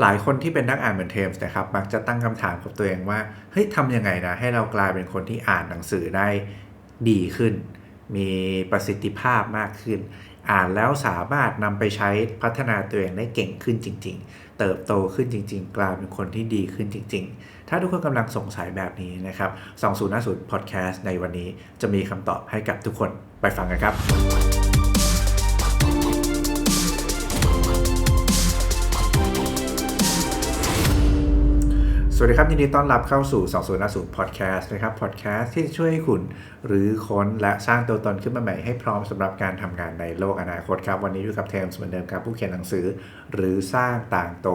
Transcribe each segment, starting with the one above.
หลายคนที่เป็นนักอ่านเหมือนเทมส์นะครับมักจะตั้งคำถามกับตัวเองว่าเฮ้ยทำยังไงนะให้เรากลายเป็นคนที่อ่านหนังสือได้ดีขึ้น มีประสิทธิภาพมากขึ้น อ่านแล้วสามารถนำไปใช้พัฒนาตัวเองได้เก่งขึ้นจริง ๆ เติบโตขึ้นจริง ๆ กลายเป็นคนที่ดีขึ้นจริง ๆ ถ้าทุกคนกำลังสงสัยแบบนี้นะครับ2050 Podcast ในวันนี้จะมีคำตอบให้กับทุกคนไปฟังกันครับ สวัสดีครับ ยินดีต้อนรับเข้าสู่ 2050 Podcast นะครับ Podcast ที่ช่วยให้คุณหรือค้นและสร้างตัวตนขึ้นมาใหม่ให้พร้อมสำหรับการทำงานในโลกอนาคตครับ วันนี้อยู่กับเทมส์เหมือนเดิมครับผู้เขียนหนังสือ หรือสร้างต่างโต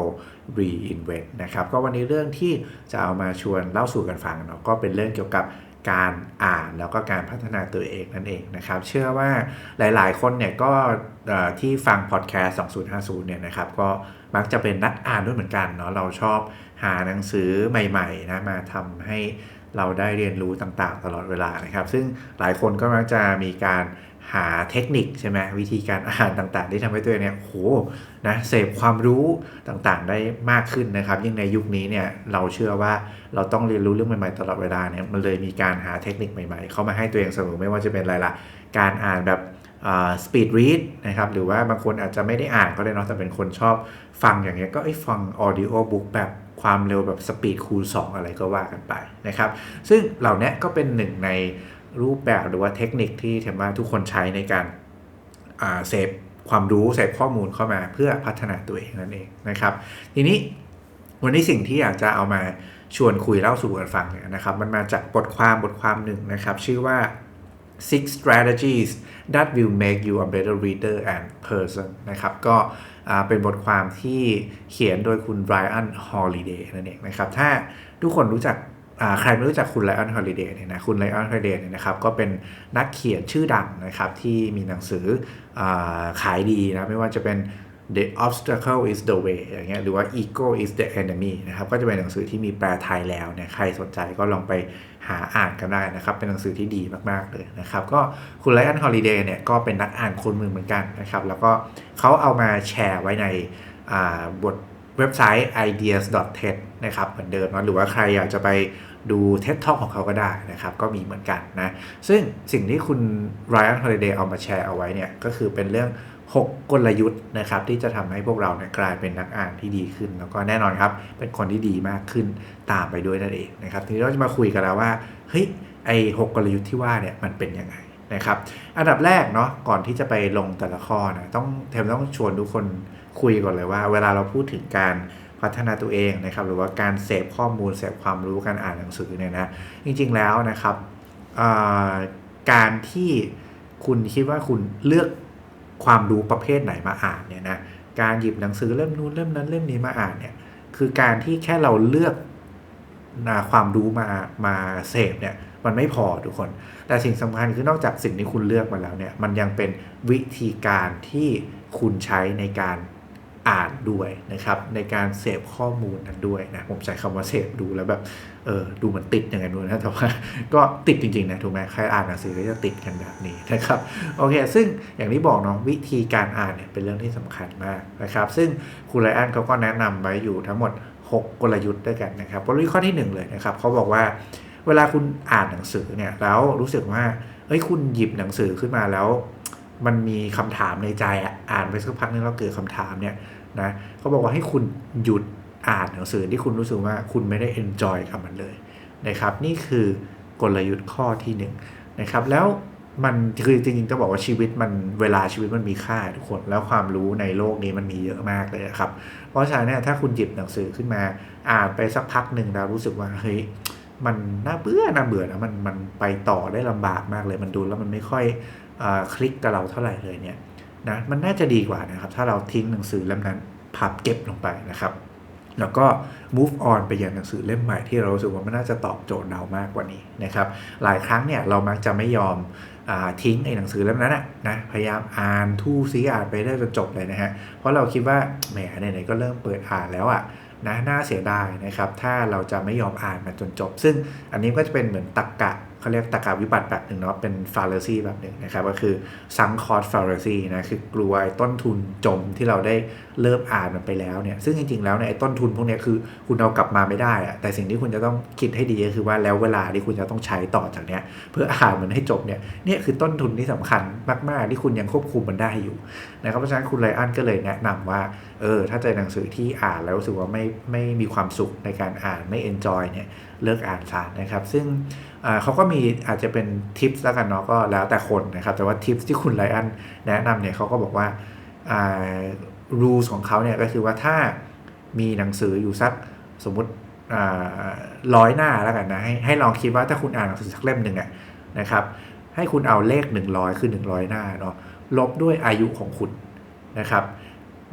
Reinvent นะครับก็วันนี้เรื่องที่จะเอามาชวนเล่าสู่กันฟังเนาะก็เป็นเรื่องเกี่ยวกับการอ่านแล้วก็การพัฒนาตัวเองนั่นเองนะครับ เชื่อว่าหลายๆ คนเนี่ยก็ที่ฟังพอดแคสต์ 2050 เนี่ยนะครับ ก็มักจะเป็นนักอ่านด้วยเหมือนกันเนาะเราชอบ หาหนังสือใหม่ๆนะมาทำให้เราได้เรียนรู้ต่างๆ ตลอดเวลานะครับ ซึ่งหลายคนก็มักจะมีการหาเทคนิคใช่ไหมวิธีการอ่านต่างๆ ที่ทำให้ตัวเองเนี่ยโหนะเสพความรู้ต่างๆ ได้มากขึ้นนะครับ ยิ่งในยุคนี้เนี่ยเราเชื่อว่าเราต้องเรียนรู้เรื่องใหม่ๆตลอดเวลาเนี่ยมันเลยมีการหาเทคนิคใหม่ๆ เข้ามาให้ตัวเองเสมอไม่ว่าจะเป็นอะไรล่ะการอ่านแบบสปีดรีดนะครับหรือว่าบางคนอาจจะไม่ได้อ่านก็ได้เนาะแต่เป็นคนชอบฟังอย่างเงี้ยก็ไอ้ฟังออดิโอบุ๊กแบบ ความเร็วแบบสปีดคูณ 2 อะไรก็ว่ากันไปนะครับ ซึ่งเหล่านี้ก็เป็นหนึ่งในรูปแบบหรือว่าเทคนิคที่เทมว่าทุกคนใช้ในการเสพความรู้เสพข้อมูลเข้ามาเพื่อพัฒนาตัวเองนั่นเองนะครับ ทีนี้วันนี้สิ่งที่อยากจะเอามาชวนคุยเล่าสู่กันฟังเนี่ยนะครับ มันมาจากบทความบทความหนึ่งนะครับ ชื่อว่า six strategies that will make you a better reader and person นะครับ ก็เเป็นบทความที่เขียนโดยคุณไรอันฮอลลีเดย์นั่นเองนะครับ ถ้าทุกคนรู้จักใครไม่รู้จักคุณไลออนฮอลิเดย์เนี่ยนะคุณไลออนฮอลิเดย์เนี่ยนะครับก็เป็นนักเขียนชื่อดังนะครับที่มีหนังสืออขายดีนะไม่ว่าจะเป็น The obstacle is the way อย่างเงี้ยหรือว่า ego is the enemy นะครับก็จะเป็นหนังสือที่มีแปลไทยแล้วเนี่ยใครสนใจก็ลองไปหาอ่านกันได้นะครับ เป็นหนังสือที่ดีมาก ๆ เลยนะครับ ก็คุณไลออนฮอลิเดย์เนี่ยก็เป็นนักอ่านคนมือเหมือนกันนะครับ แล้วก็เขาเอามาแชร์ไว้ในบทเว็บไซต์ ideas.ted นะครับเหมือนเดิมนะหรือว่าใครอยากจะไปดู TED Talk ของเขาก็ได้นะครับ ก็มีเหมือนกันนะ ซึ่งสิ่งที่คุณ Ryan Holiday เอามาแชร์เอาไว้เนี่ย ก็คือเป็นเรื่อง6 กลยุทธ์นะครับที่จะทำให้พวกเราเนี่ยกลายเป็นนักอ่านที่ดีขึ้น แล้วก็แน่นอนครับ เป็นคนที่ดีมากขึ้นตามไปด้วยนั่นเองนะครับทีนี้เราจะมาคุยกันแล้วว่าเฮ้ยไอ้หกลยุทธ์ที่ว่าเนี่ยมันเป็นยังไงนะครับ อันดับแรกเนาะก่อนที่จะไปลงแต่ละข้อนะต้องเทมต้องชวนทุกคนคุยก่อนเลยว่า เวลาเราพูดถึงการพัฒนาตัวเองนะครับหรือว่าการเสพข้อมูลเสพความรู้การอ่านหนังสือเนี่ยนะจริงๆแล้วนะครับการที่คุณคิดว่าคุณเลือก ความรู้ประเภทไหนมาอ่านเนี่ยนะการหยิบหนังสือเล่มนู้นเล่มนั้นเล่มนี้มาอ่านเนี่ยคือการที่แค่เราเลือกความรู้มามาเสพเนี่ยมันไม่พอทุกคน แต่สิ่งสำคัญคือนอกจากสิ่งที่คุณเลือกมาแล้วเนี่ยมันยังเป็นวิธีการที่คุณใช้ในการอ่านด้วยนะครับในการเสพข้อมูลนั้นด้วยนะผมใช้คำว่าเสพดูแล้วแบบ เออดูเหมือนติดอย่างนั้นนะแต่ว่าก็ติดจริงๆนะถูกไหมใครอ่านหนังสือก็จะติดกันแบบนี้นะครับโอเค ซึ่งอย่างที่บอกเนาะวิธีการอ่านเนี่ยเป็นเรื่องที่สำคัญมากนะครับ ซึ่งคุณไลอันเขาก็แนะนำไว้อยู่ทั้งหมด 6 กลยุทธ์ด้วยกันนะครับกลยุทธ์ข้อที่ 1 เลยนะครับเขาบอกว่าเวลาคุณอ่านหนังสือเนี่ยแล้วรู้สึกว่าเฮ้ยคุณหยิบหนังสือขึ้นมาแล้ว มันมีคำถามในใจอ่านไปสักพักนึงแล้วเกิดคำถามเนี่ยนะเขาบอกว่าให้คุณหยุด อ่านหนังสือที่คุณรู้สึกว่าคุณไม่ได้เอนจอยกับมันเลยนะครับนี่คือกลยุทธ์ข้อที่1นนะครับแล้วมันคือจริงๆจะบอกว่าชีวิตมันเวลาชีวิตมันมีค่าทุกคนแล้วความรู้ในโลกนี้มันมีเยอะมากเลยครับ เพราะฉะนั้นถ้าคุณหยิบหนังสือขึ้นมาอ่านไปสักพักหนึ่งแล้วรู้สึกว่าเฮ้ยมันน่าเบื่อน่าเบื่อนะมันมันไปต่อได้ลำบากมากเลย มันดูแล้วมันไม่ค่อยอคลิกกับเราเท่าไหร่เลยเนี่ยนะมันน่าจะดีกว่านะครับ ถ้าเราทิ้งหนังสือเล่มนั้นพับเก็บลงไปนะครับ แล้วก็ move on ไปยังหนังสือเล่มใหม่ที่เราสึกว่ามันน่าจะตอบโจทย์เรามากกว่านี้นะครับ หลายครั้งเนี่ยเรามักจะไม่ยอมอทิ้งไอ้หนังสือเล่มนั้นนะพยายามอ่านทู่ซีอ่านไปได้จนจบเลยนะฮะเพราะเราคิดว่าแหมไหนๆก็เริ่มเปิดอ่านแล้วอะ่ะนะน่าเสียดายนะครับ ถ้าเราจะไม่ยอมอ่านมันจนจบ ซึ่งอันนี้ก็จะเป็นเหมือนตักกะ เขาเรียกตะกาวิบัติแบบหนึ่งเนาะเป็นฟาเลซีแบบหนึ่งนะครับก็คือซังคอร์สฟาเลซีนะคือกลัวต้นทุนจมที่เราได้เริ่มอ่านมันไปแล้วเนี่ยซึ่งจริงๆแล้วเนี่ยต้นทุนพวกนี้คือคุณเอากลับมาไม่ได้อะแต่สิ่งที่คุณจะต้องคิดให้ดีก็คือว่าแล้วเวลาที่คุณจะต้องใช้ต่อจากเนี้ยเพื่ออ่านมันให้จบเนี่ยเนี่ยคือต้นทุนที่สำคัญมากๆที่คุณยังควบคุมมันได้อยู่นะครับเพราะฉะนั้นคุณไลอันก็เลยแนะนำว่าเออถ้าเจอหนังสือที่อ่านแล้วรู้สึกว่าไม่ไม่มีความสุขในการอ่านไม่เอนจอยเนี่ยเลิกอ่านซะนะครับ ซึ่งเขาก็มีอาจจะเป็นทิปส์แล้วกันเนาะก็แล้วแต่คนนะครับแต่ว่าทิปส์ที่คุณไลอันแนะนำเนี่ยเขาก็บอกว่า rules ของเขาเนี่ยก็คือว่าถ้ามีหนังสืออยู่สักสมมติร้อยหน้าแล้วกันนะให้ให้ลองคิดว่าถ้าคุณอ่านหนังสือสักเล่มหนึ่งอะนะครับให้คุณเอาเลข 100 คือ 100 หน้าเนาะลบด้วยอายุของคุณนะครับ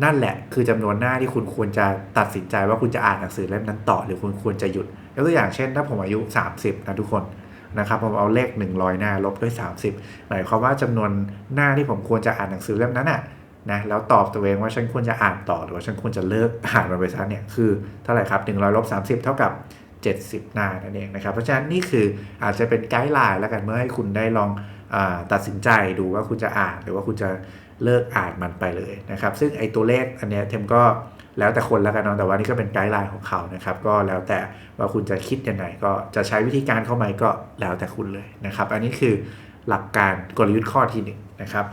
นั่นแหละคือจำนวนหน้าที่คุณควรจะตัดสินใจว่าคุณจะอ่านหนังสือเล่มนั้นต่อ หรือคุณควรจะหยุดยกตัวอย่างเช่น ถ้าผมอายุ 30 นะทุกคนนะครับผมเอาเลข 100 หน้าลบด้วย 30 หมายความว่าจำนวนหน้าที่ผมควรจะอ่านหนังสือเล่มนั้นอะ่ะนะแล้วตอบตัวเองว่าฉันควรจะอ่านต่อหรือว่าฉันควรจะเลิกอ่านมันไปซะเนี่ยคือเท่าไหร่ครับ100ลบ30 เท่ากับ 70 หน้านั่นเองนะครับเพราะฉะนั้นนี่คืออาจจะเป็นไกด์ไลน์แล้วกันเมื่อให้คุณได้ลองอตัดสินใจดูว่าคุณจะอ่านหรือว่าคุณจะ เลิกอ่านมันไปเลยนะครับ ซึ่งไอ้ตัวเลขอันเนี้ยเทมก็แล้วแต่คนแล้วกันเนาะแต่ว่านี่ก็เป็นไกด์ไลน์ของเขานะครับ ก็แล้วแต่ว่าคุณจะคิดยังไงก็จะใช้วิธีการเข้ามก็แล้วแต่คุณเลยนะครับ อันนี้คือหลักการกลยุทธ์ข้อที่1นนะครับ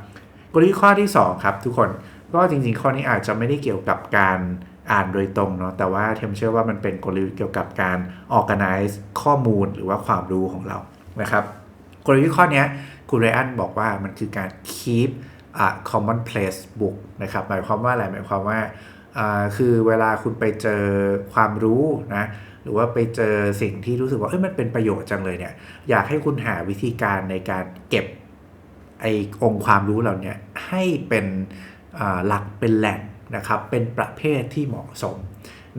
กลยุทธ์ข้อที่ 2 ครับ ทุกคนก็จริงๆ ข้อนี้อาจจะไม่ได้เกี่ยวกับการอ่านโดยตรงเนาะแต่ว่าเทมเชื่อว่ามันเป็นกลยุทธ์เกี่ยวกับการ organize ข้อมูลหรือว่าความรู้ของเรานะครับกลยุทธ์ข้อนี้คุณเรอันบอกว่ามันคือการ keep a common place book นะครับหมายความว่าอะไรหมายความว่าคือเวลาคุณไปเจอความรู้นะหรือว่าไปเจอสิ่งที่รู้สึกว่าเอ้ยมันเป็นประโยชน์จังเลยเนี่ยอยากให้คุณหาวิธีการในการเก็บไอ้องค์ความรู้เหล่านี้ให้เป็นหลักเป็นแหล่งนะครับเป็นประเภทที่เหมาะสม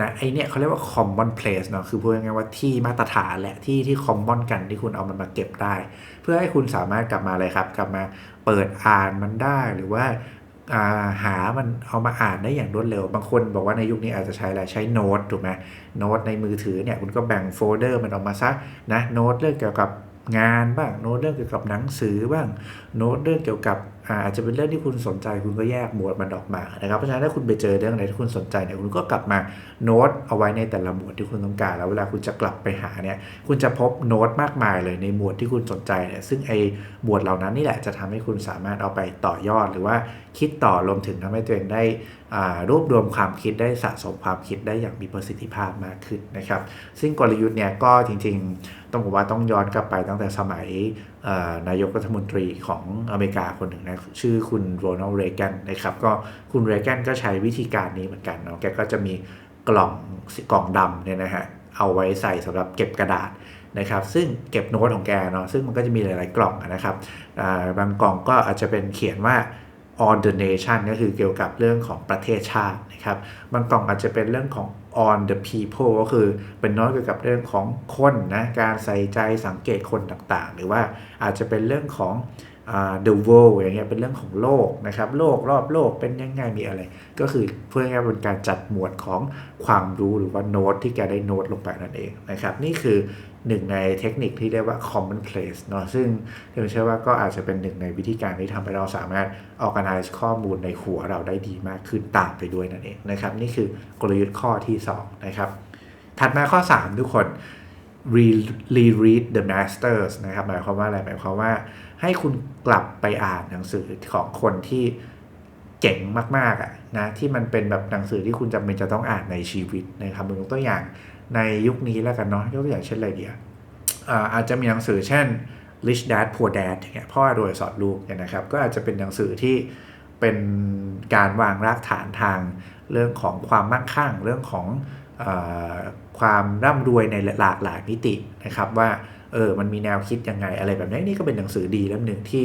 นะไอเนี้ยเขาเรียกว่า common place เนาะคือพูดง่ายๆว่าที่มาตรฐานแหละที่ที่ common กันที่คุณเอามันมาเก็บได้ เพื่อให้คุณสามารถกลับมาเลยครับ กลับมา เปิดอ่านมันได้หรือว่าหามันเอามาอ่านได้อย่างรวดเร็ว บางคนบอกว่าในยุคนี้อาจจะใช้อะไรใช้โน้ตถูกไหมโน้ตในมือถือเนี่ยคุณก็แบ่งโฟลเดอร์มันออกมาซะนะโน้ตเรื่องเกี่ยวกับงานบ้างโน้ตเรื่องเกี่ยวกับหนังสือบ้างโน้ตเรื่องเกี่ยวกับ อาจจะเป็นเรื่องที่คุณสนใจคุณก็แยกหมวดมันออกมานะครับเพราะฉะนั้นถ้าคุณไปเจอเรื่องอะไรที่คุณสนใจเนี่ยคุณก็กลับมาโน้ตเอาไว้ในแต่ละหมวดที่คุณต้องการ แล้วเวลาคุณจะกลับไปหาเนี่ยคุณจะพบโน้ตมากมายเลยในหมวดที่คุณสนใจเนี่ยซึ่งไอ้หมวดเหล่านั้นนี่แหละจะทำให้คุณสามารถเอาไปต่อยอด หรือว่าคิดต่อรวมถึงทำให้ตัวเองได้รวบรวมความคิดได้สะสมความคิดได้อย่างมีประสิทธิภาพมากขึ้นนะครับ ซึ่งกลยุทธ์เนี่ยก็จริงๆ ต้องบอกว่าต้องย้อนกลับไปตั้งแต่สมัย นายกรัฐมนตรีของอเมริกาคนหนึ่งนะชื่อคุณโรนัลด์เรแกนนะครับก็คุณเรแกนก็ใช้วิธีการนี้เหมือนกันเนาะแกก็จะมีกล่องกล่องดำเนี่ยนะฮะเอาไว้ใส่สำหรับเก็บกระดาษนะครับ ซึ่งเก็บโน้ตของแกเนาะซึ่งมันก็จะมีหลาย ๆ กล่องนะครับบางกล่องก็อาจจะเป็นเขียนว่า on the nation ก็คือเกี่ยวกับเรื่องของประเทศชาตินะครับ บางกล่องอาจจะเป็นเรื่องของ on the people ก็คือเป็นน้อยเกี่ยวกับเรื่องของคนนะ การใส่ใจสังเกตคนต่างๆ หรือว่าอาจจะเป็นเรื่องของ the world อย่างเงี้ยเป็นเรื่องของโลกนะครับโลกรอบโลกเป็นยังไงมีอะไร ก็คือเพื่อให้เป็นการจัดหมวดของความรู้หรือว่าโน้ตที่แกได้โน้ตลงไปนั่นเองนะครับนี่คือหนึ่งในเทคนิคที่เรียกว่า common place เนาะซึ่งผมเชื่อว่าก็อาจจะเป็นหนึ่งในวิธีการที่ทำให้เราสามารถ organize ข้อมูลในหัวเราได้ดีมากขึ้นตามไปด้วยนั่นเองนะครับนี่คือกลยุทธ์ข้อที่2นะครับถัดมาข้อ 3 ทุกคน reread the masters นะครับหมายความว่าอะไรหมายความว่า ให้คุณกลับไปอ่านหนังสือของคนที่เจ๋งมากๆอะนะที่มันเป็นแบบหนังสือที่คุณจำเป็นจะต้องอ่านในชีวิตนะครับยกตัวอย่างในยุคนี้แล้วกันเนาะยกตัวอย่างเช่นอะไรเดียอาจจะมีหนังสือเช่น Rich Dad Poor Dad เนี่ยพ่อรวยสอนลูกเนี่ยนะครับ ก็อาจจะเป็นหนังสือที่เป็นการวางรากฐานทางเรื่องของความมั่งคั่ง เรื่องของอความร่ำรวยในหลากหลายมิตินะครับว่า เออมันมีแนวคิดยังไงอะไรแบบนี้นี่ก็เป็นหนังสือดีเล่มหนึ่งที่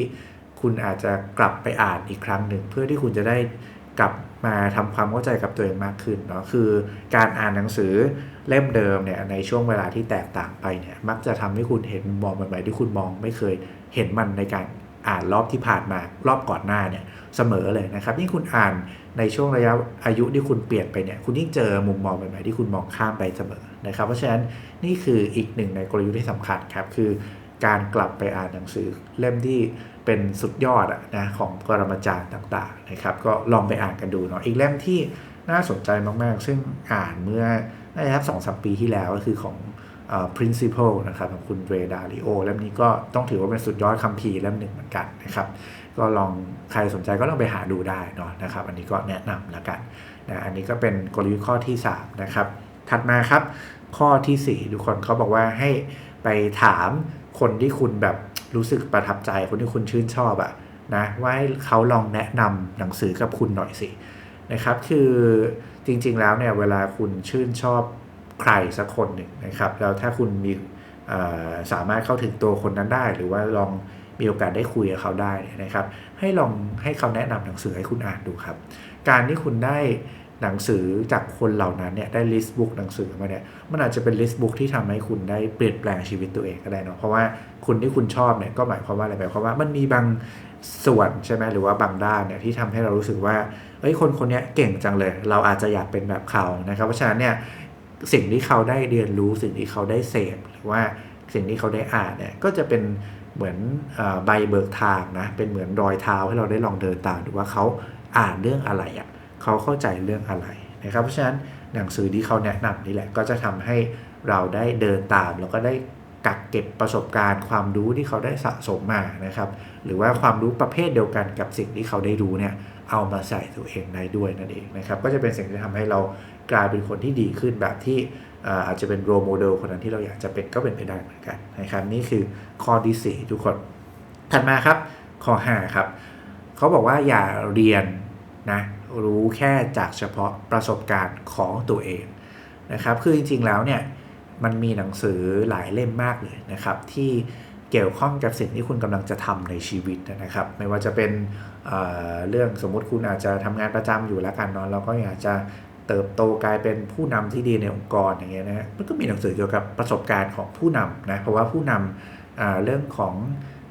คุณอาจจะกลับไปอ่านอีกครั้งหนึ่งเพื่อที่คุณจะได้กลับมาทำความเข้าใจกับตัวเองมากขึ้นเนาะคือการอ่านหนังสือเล่มเดิมเนี่ยในช่วงเวลาที่แตกต่างไปเนี่ยมักจะทำให้คุณเห็นมองใหม่ๆที่คุณมองไม่เคยเห็นมันในการอ่านรอบที่ผ่านมารอบก่อนหน้าเนี่ยเสมอเลยนะครับยิ่งคุณอ่านในช่วงระยะอายุที่คุณเปลี่ยนไปเนี่ยคุณยิ่งเจอมุมมองใหม่ๆที่คุณมองข้ามไปเสมอ นะครับ เพราะฉะนั้นนี่คืออีกหนึ่งในกลยุทธ์ที่สำคัญครับ คือการกลับไปอ่านหนังสือเล่มที่เป็นสุดยอดอะนะของปรมาจารย์ต่างๆนะครับ ก็ลองไปอ่านกันดูเนาะอีกเล่มที่น่าสนใจมากๆ ซึ่งอ่านเมื่อน่าจะสองสามปีที่แล้วก็คือของ principle นะครับของคุณเรดาริโอเล่มนี้ก็ต้องถือว่าเป็นสุดยอดคัมภีร์เล่มหนึ่งเหมือนกันนะครับ ก็ลองใครสนใจก็ลองไปหาดูได้เนาะนะครับ อันนี้ก็แนะนำแล้วกันนะอันนี้ก็เป็นกลยุทธ์ข้อที่ 3 นะครับ ถัดมาครับ ข้อที่ 4 ทุกคนเขาบอกว่าให้ไปถามคนที่คุณแบบรู้สึกประทับใจคนที่คุณชื่นชอบอะนะว่าให้เขาลองแนะนำหนังสือกับคุณหน่อยสินะครับ คือจริง ๆ แล้วเนี่ยเวลาคุณชื่นชอบใครสักคนหนึ่งนะครับ แล้วถ้าคุณมีสามารถเข้าถึงตัวคนนั้นได้ หรือว่าลองมีโอกาสได้คุยกับเขาได้นะครับ ให้ลองให้เขาแนะนำหนังสือให้คุณอ่านดูครับ การที่คุณได้ หนังสือจากคนเหล่านั้นเนี่ยได้ลิสต์บุ๊กหนังสือมาเนี่ยมันอาจจะเป็นลิสต์บุ๊กที่ทำให้คุณได้เปลี่ยนแปลงชีวิตตัวเองก็ได้เนาะเพราะว่าคุณที่คุณชอบเนี่ยก็หมายความว่าอะไรหมายความว่ามันมีบางส่วนใช่ไหมหรือว่าบางด้านเนี่ยที่ทำให้เรารู้สึกว่าเฮ้ยคนคนนี้เก่งจังเลย เราอาจจะอยากเป็นแบบเขานะครับเพราะฉะนั้นเนี่ยสิ่งที่เขาได้เรียนรู้สิ่งที่เขาได้เสพหรือว่าสิ่งที่เขาได้อ่านเนี่ยก็จะเป็นเหมือนใบเบิกทางนะเป็นเหมือนรอยเท้าให้เราได้ลองเดินตามดูว่าเขาอ่านเรื่องอะไรอะ่ะ เขาเข้าใจเรื่องอะไรนะครับ เพราะฉะนั้นหนังสือที่เขาแนะนำนี่แหละก็จะทำให้เราได้เดินตามแล้วก็ได้กักเก็บประสบการณ์ ความรู้ที่เขาได้สะสมมานะครับ หรือว่าความรู้ประเภทเดียวกันกับสิ่งที่เขาได้รู้เนี่ยเอามาใส่ตัวเองได้ด้วยนั่นเองนะครับ ก็จะเป็นสิ่งที่ทำให้เรากลายเป็นคนที่ดีขึ้นแบบที่อาจจะเป็นโรโมเดลคนนั้นที่เราอยากจะเป็นก็เป็นไปได้เหมือนกันนะครับนี่คือข้อที่ 4 ทุกคนถัดมาครับข้อ5ครับเขาบอกว่าอย่าเรียนนะ รู้แค่จากเฉพาะประสบการณ์ของตัวเองนะครับ คือจริงๆแล้วเนี่ยมันมีหนังสือหลายเล่มมากเลยนะครับ ที่เกี่ยวข้องกับสิ่งที่คุณกำลังจะทำในชีวิตนะครับ ไม่ว่าจะเป็นเเรื่องสมมติคุณอาจจะทำงานประจำอยู่แล้วกันเนาะเราก็อยากจะเติบโตกลายเป็นผู้นำที่ดีในองค์กรอย่างเงี้ยนะฮะมันก็มีหนังสือเกี่ยวกับประสบการณ์ของผู้นำนะเพราะว่าผู้นำเรื่องของ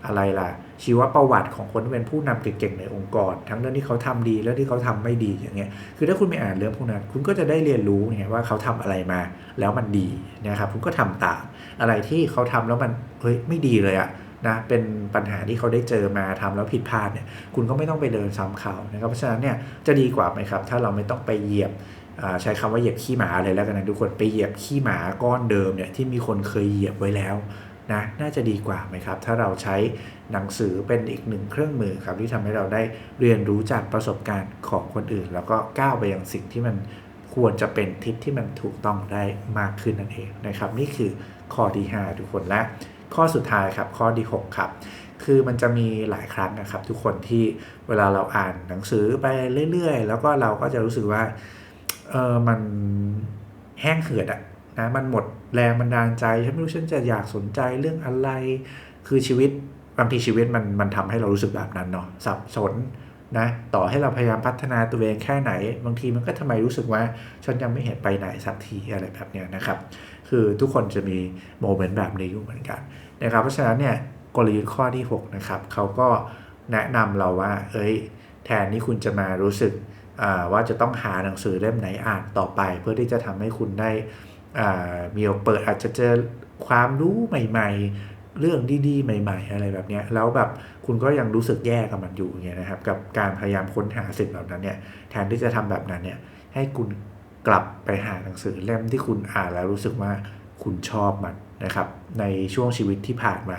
อะไรล่ะ ชีวประวัติของคนที่เป็นผู้นำเก่งๆในองค์กร ทั้งเรื่องที่เขาทำดีและที่เขาทำไม่ดีอย่างเงี้ยคือถ้าคุณไม่อ่านเรื่องพวกนั้น คุณก็จะได้เรียนรู้ไงว่าเขาทำอะไรมาแล้วมันดีนะครับคุณก็ทำตามอะไรที่เขาทำแล้วมันเฮ้ยไม่ดีเลยอะนะเป็นปัญหาที่เขาได้เจอมาทำแล้วผิดพลาดเนี่ยคุณก็ไม่ต้องไปเดินซ้ำเขานะครับเพราะฉะนั้นเนี่ยจะดีกว่าไหมครับ ถ้าเราไม่ต้องไปเหยียบใช้คำว่าเหยียบขี้หมาเลยแล้วกันนะทุกคนไปเหยียบขี้หมาก้อนเดิมเนี่ยที่มีคนเคยเหยียบไว้แล้ว นะน่าจะดีกว่าไหมครับ ถ้าเราใช้หนังสือเป็นอีกหนึ่งเครื่องมือครับ ที่ทำให้เราได้เรียนรู้จากประสบการณ์ของคนอื่น แล้วก็ก้าวไปยังสิ่งที่มันควรจะเป็นทิศที่มันถูกต้องได้มากขึ้นนั่นเองนะครับ นี่คือข้อที่5ทุกคนและข้อสุดท้ายครับข้อที่6ครับคือมันจะมีหลายครั้งนะครับทุกคนที่เวลาเราอ่านหนังสือไปเรื่อยๆ แล้วก็เราก็จะรู้สึกว่าเออมันแห้งเหือดอะ นะมันหมดแรงบันดาลใจฉันไม่รู้ฉันจะอยากสนใจเรื่องอะไร คือชีวิตบางทีชีวิตมันมันทำให้เรารู้สึกแบบนั้นเนาะสับสนนะต่อให้เราพยายามพัฒนาตัวเองแค่ไหน บางทีมันก็ทำไมรู้สึกว่าฉันยังไม่เห็นไปไหนสักทีอะไรแบบนี้นะครับ คือทุกคนจะมีโมเมนต์แบบนี้อยู่เหมือนกันนะครับ เพราะฉะนั้นเนี่ยกลยุทธ์ข้อที่ 6 นะครับเขาก็แนะนำเราว่า เอ้ย แทนที่คุณจะมารู้สึกว่าจะต้องหาหนังสือเล่มไหนอ่านต่อไป เพื่อที่จะทำให้คุณได้ มีเปิดอาจจะเจอความรู้ใหม่ ๆ เรื่องดีๆ ใหม่ ๆ อะไรแบบนี้แล้วแบบคุณก็ยังรู้สึกแย่กับมันอยู่เงี้ยนะครับ กับการพยายามค้นหาสิ่งแบบนั้นเนี่ยแทนที่จะทำแบบนั้นเนี่ยให้คุณกลับไปหาหนังสือเล่มที่คุณอ่านแล้วรู้สึกว่าคุณชอบมันนะครับ ในช่วงชีวิตที่ผ่านมา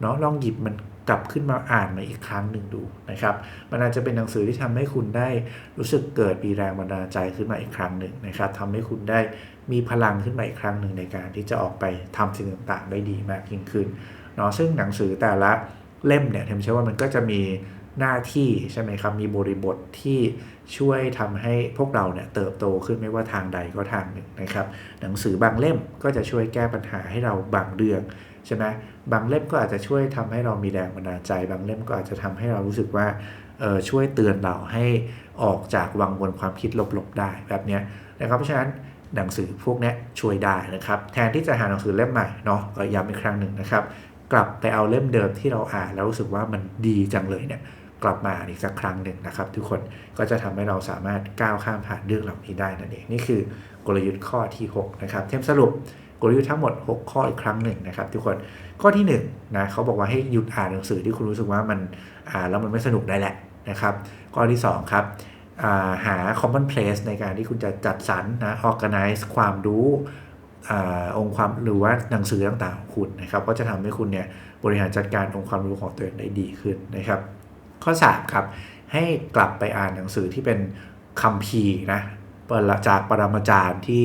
เนาะลองหยิบมันกลับขึ้นมาอ่านมาอีกครั้งหนึ่งดูนะครับ มันอาจจะเป็นหนังสือที่ทำให้คุณได้รู้สึกเกิดมีแรงบันดาลใจขึ้นมาอีกครั้งหนึ่งนะครับทำให้คุณได้ มีพลังขึ้นมาอีกครั้งหนึ่งในการที่จะออกไปทำสิ่งต่างๆ ได้ดีมากยิ่งขึ้นเนาะซึ่งหนังสือแต่ละเล่มเนี่ยผมเชื่อว่ามันก็จะมีหน้าที่ใช่ไหมครับ มีบริบทที่ช่วยทำให้พวกเราเนี่ยเติบโตขึ้นไม่ว่าทางใดก็ทางหนึ่งนะครับ หนังสือบางเล่มก็จะช่วยแก้ปัญหาให้เราบางเรื่องใช่ไหมบางเล่มก็อาจจะช่วยทำให้เรามีแรงบันดาลใจ บางเล่มก็อาจจะทำให้เรารู้สึกว่าช่วยเตือนเราให้ออกจากวังวนความคิดลบๆได้แบบนี้นะครับเพราะฉะนั้น หนังสือพวกนี้ช่วยได้นะครับ แทนที่จะหาหนังสือเล่มใหม่เนาะก็ย้ำอีกครั้งหนึ่งนะครับ กลับไปเอาเล่มเดิมที่เราอ่านแล้วรู้สึกว่ามันดีจังเลยเนี่ยกลับมาอีกสักครั้งหนึ่งนะครับ ทุกคนก็จะทำให้เราสามารถก้าวข้ามผ่านเรื่องเหล่านี้ได้นั่นเองนี่คือกลยุทธ์ข้อที่ 6 นะครับ เทมสรุปกลยุทธ์ทั้งหมด 6 ข้ออีกครั้งหนึ่งนะครับ ทุกคนข้อที่1นะเขาบอกว่าให้หยุดอ่านหนังสือที่คุณรู้สึกว่ามันอ่านแล้วมันไม่สนุกได้แหละนะครับ ข้อที่ 2 ครับ หา common place ในการที่คุณจะจัดสรรนะ organize ความรู้อาองค์ความหรือว่าหนังสือต่างๆของคุณนะครับก็จะทำให้คุณเนี่ยบริหารจัดการองค์ความรู้ของตัวเองได้ดีขึ้นนะครับ ข้อ3ครับให้กลับไปอ่านหนังสือที่เป็นคัมภีร์นะจากปรมาจารย์ที่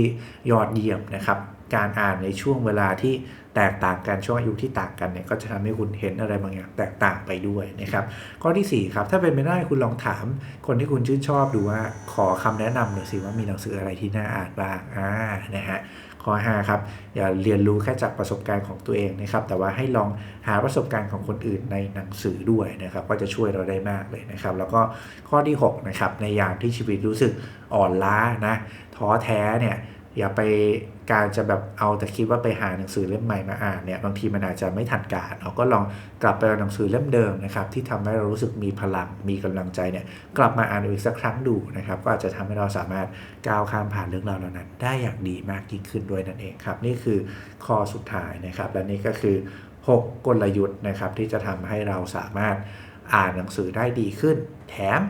ยอดเยี่ยมนะครับ การอ่านในช่วงเวลาที่แตกต่างกันช่วงอายุที่ต่างกันเนี่ยก็จะทำให้คุณเห็นอะไรบางอย่างแตกต่างไปด้วยนะครับข้อที่4ครับถ้าเป็นไม่ได้คุณลองถามคนที่คุณชื่นชอบดูว่าขอคำแนะนำหน่อยสิว่ามีหนังสืออะไรที่น่าอ่านบ้างอ่านะฮะข้อ5ครับอย่าเรียนรู้แค่จากประสบการณ์ของตัวเองนะครับแต่ว่าให้ลองหาประสบการณ์ของคนอื่นในหนังสือด้วยนะครับก็จะช่วยเราได้มากเลยนะครับแล้วก็ข้อที่6นะครับในยามที่ชีวิตรู้สึกอ่อนล้านะท้อแท้เนี่ยอย่าไป การจะแบบเอาแต่คิดว่าไปหาหนังสือเล่มใหม่มาอ่านเนี่ยบางทีมันอาจจะไม่ทันการเราก็ลองกลับไปเอาหนังสือเล่มเดิมนะครับที่ทำให้เรารู้สึกมีพลังมีกำลังใจเนี่ยกลับมาอ่านอีกสักครั้งดูนะครับก็อาจจะทำให้เราสามารถก้าวข้ามผ่านเรื่องราวเหล่านั้น ได้อย่างดีมากยิ่งขึ้นด้วยนั่นเองครับนี่คือข้อสุดท้ายนะครับและนี่ก็คือ 6 กลยุทธ์นะครับที่จะทำให้เราสามารถอ่านหนังสือได้ดีขึ้น แถม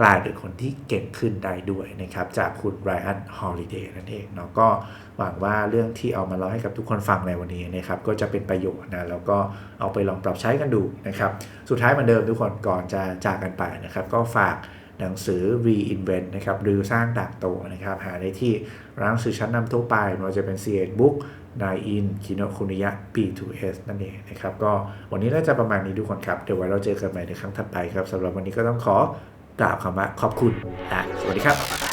กลายเป็นคนที่เก่งขึ้นได้ด้วยนะครับจากคุณไรอัน ฮอลิเดย์นั่นเองเนาะก็ หวังว่าเรื่องที่เอามาเล่าให้กับทุกคนฟังในวันนี้นะครับก็จะเป็นประโยชน์นะแล้วก็เอาไปลองปรับใช้กันดูนะครับสุดท้ายเหมือนเดิมทุกคนก่อนจะจากกันไปนะครับก็ฝากหนังสือ Reinvent นะครับหรือสร้างดากโตนะครับหาได้ที่ร้านหนังสือชั้นนำทั่วไปไม่ว่าจะเป็น c ีเอ็ดบุ๊กนายอินคิโนคุนิยะ B2S นั่นเองนะครับก็วันนี้น่าจะประมาณนี้ทุกคนครับ เดี๋ยวไว้เราเจอกันใหม่ในครั้งถัดไปครับสำหรับวันนี้ก็ต้องขอกล่าวคำว่าขอบคุณอะสวัสดีครับ